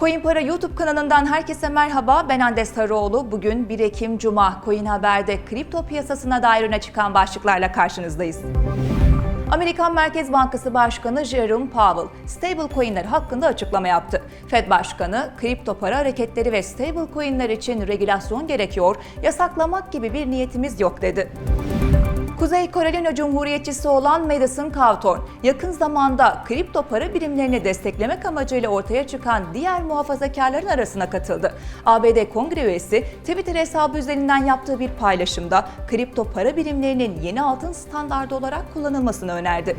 Coin Para YouTube kanalından herkese merhaba. Ben Hande Sarıoğlu. Bugün 1 Ekim Cuma Coin Haber'de kripto piyasasına dair öne çıkan başlıklarla karşınızdayız. Amerikan Merkez Bankası Başkanı Jerome Powell, stablecoin'ler hakkında açıklama yaptı. Fed Başkanı, kripto para hareketleri ve stablecoin'ler için regülasyon gerekiyor, yasaklamak gibi bir niyetimiz yok dedi. Kuzey Carolina Cumhuriyetçisi olan Madison Cawthorn, yakın zamanda kripto para birimlerini desteklemek amacıyla ortaya çıkan diğer muhafazakarların arasına katıldı. ABD Kongre üyesi Twitter hesabı üzerinden yaptığı bir paylaşımda kripto para birimlerinin yeni altın standardı olarak kullanılmasını önerdi.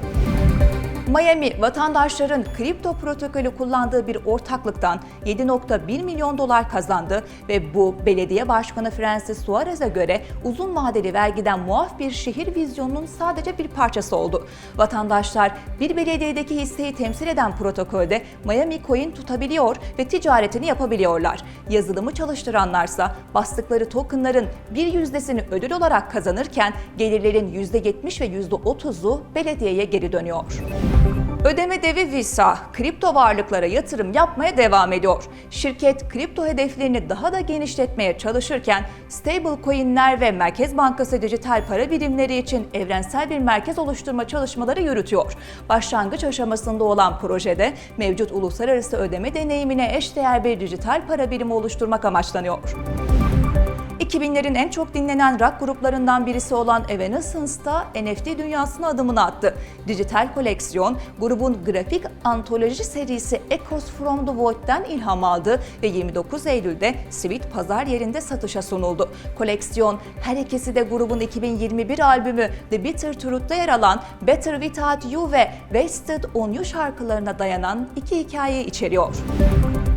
Miami, vatandaşların kripto protokolü kullandığı bir ortaklıktan 7.1 milyon dolar kazandı ve bu belediye başkanı Francis Suarez'e göre uzun vadeli vergiden muaf bir şehir vizyonunun sadece bir parçası oldu. Vatandaşlar bir belediyedeki hisseyi temsil eden protokolde Miami Coin tutabiliyor ve ticaretini yapabiliyorlar. Yazılımı çalıştıranlarsa bastıkları tokenların bir yüzdesini ödül olarak kazanırken gelirlerin %70 ve %30'u belediyeye geri dönüyor. Ödeme devi Visa, kripto varlıklara yatırım yapmaya devam ediyor. Şirket kripto hedeflerini daha da genişletmeye çalışırken stablecoin'ler ve Merkez Bankası dijital para birimleri için evrensel bir merkez oluşturma çalışmaları yürütüyor. Başlangıç aşamasında olan projede mevcut uluslararası ödeme deneyimine eşdeğer bir dijital para birimi oluşturmak amaçlanıyor. 2000'lerin en çok dinlenen rock gruplarından birisi olan Evanescence da NFT dünyasına adımını attı. Dijital koleksiyon, grubun grafik antoloji serisi Echoes from the Void'den ilham aldı ve 29 Eylül'de Sweet pazar yerinde satışa sunuldu. Koleksiyon, her ikisi de grubun 2021 albümü The Bitter Truth'ta yer alan Better Without You ve Wasted On You şarkılarına dayanan iki hikayeyi içeriyor.